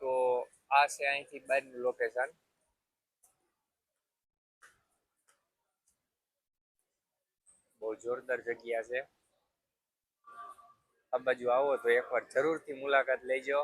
તો આ છે અહીંથી બહારનું લોકેશન બહુ જોરદાર જગ્યા છે. આ બાજુ આવો તો એકવાર જરૂરથી મુલાકાત લેજો.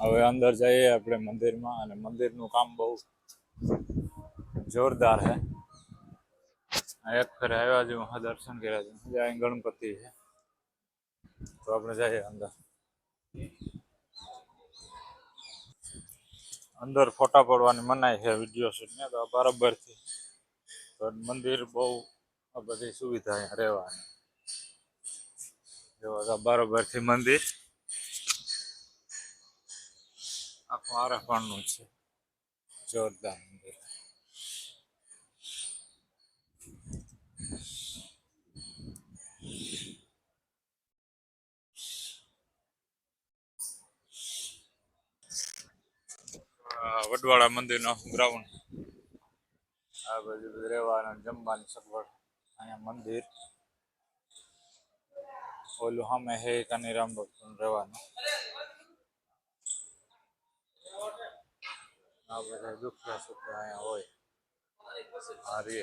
હવે અંદર જઈએ આપણે મંદિરમાં અને મંદિરનું કામ બહુ જોરદાર હે એક ફેર આવ્યા છે હું દર્શન કર્યા છે. જ્યાં ગણપતિ છે. તો આપણે જઈએ અંદર. અંદર ફોટા પડવાની મનાઈ છે, વીડિયો શૂટ ને તો બરાબરથી. તો મંદિર બહુ બધી સુવિધા અહીંયા રહેવાની. જો બરાબરથી મંદિર. આખું આરખવાનું છે જોરદાર મંદિર આ વડવાળા મંદિરનો ગ્રાઉન્ડ આ બધું બધું રહેવાનું જમવાની સગવડ અહીંયા મંદિર ઓલું સામે હે કનીરામ ભક્તનું રહેવાનું આ બધા દુખ્યા સુખ અહીંયા હોય. આ રે